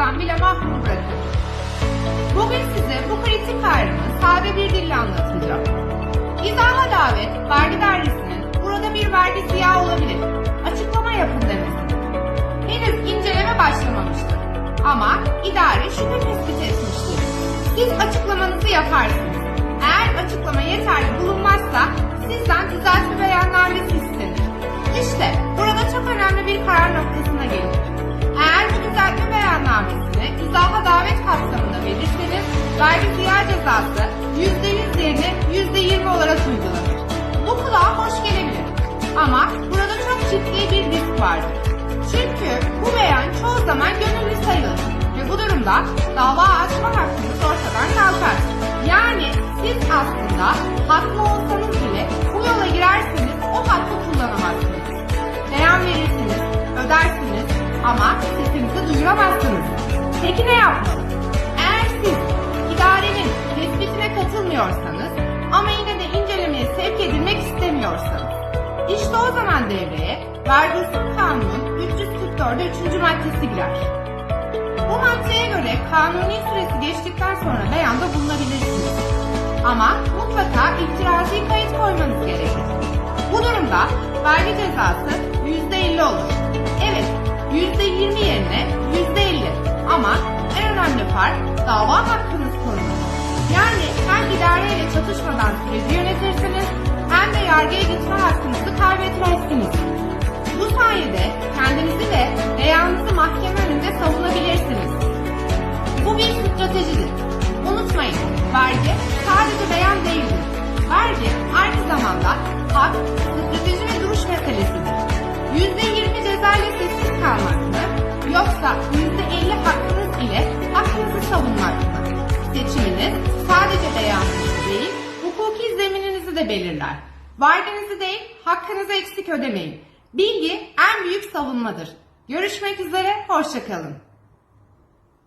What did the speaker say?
hakkınızdan bile mahrum bırakır. Bugün size bu kritik ayrımı sade bir dille anlatacağım. İzaha davet, vergi dairesinin burada bir vergi siyahı olabilir. Açıklama yapın demesi. Henüz inceleme başlamamıştır. Ama idare şüphe tespit etmiştir. Siz açıklamanızı yaparsınız. Eğer açıklama yeterli bulunmazsa sizden düzeltme beyannamesi vergi ziyaret cezası %100 yerine %20 olarak uygulanır. Bu kulağa hoş gelebilir. Ama burada çok ciddi bir risk vardır. Çünkü bu beyan çoğu zaman gönüllü sayılır ve bu durumda dava açma hakkınız ortadan kalkar. Yani siz aslında haklı olsanız bile bu yola girerseniz o hakkı kullanamazsınız. Beyan verirsiniz, ödersiniz ama sesinizi duyuramazsınız. Peki ne yapmalı? Katılmıyorsanız ama yine de incelemeye sevk edilmek istemiyorsanız işte o zaman devreye vergi usul kanunun 344'ü 3. maddesi girer. Bu maddeye göre kanuni süresi geçtikten sonra beyanda bulunabilirsiniz. Ama mutlaka itirazı kayıt koymanız gerekir. Bu durumda vergi cezası %50 olur. Evet, %20 yerine %50 ama en önemli fark dava hakkınız idareyle çatışmadan süreci yönetirsiniz hem de yargıya gitme hakkınızı kaybetmezsiniz. Bu sayede kendinizi ve beyanınızı mahkeme önünde savunabilirsiniz. Bu bir stratejidir. Unutmayın, vergi sadece beyan değildir. Vergi aynı zamanda hak, strateji ve duruş meselesidir. %20 ceza ile sessiz kalmak mı? Yoksa %50 hakkınız ile hakkınızı savunmak mı? De belirler. Verginizi değil, hakkınızı eksik ödemeyin. Bilgi en büyük savunmadır. Görüşmek üzere, hoşçakalın.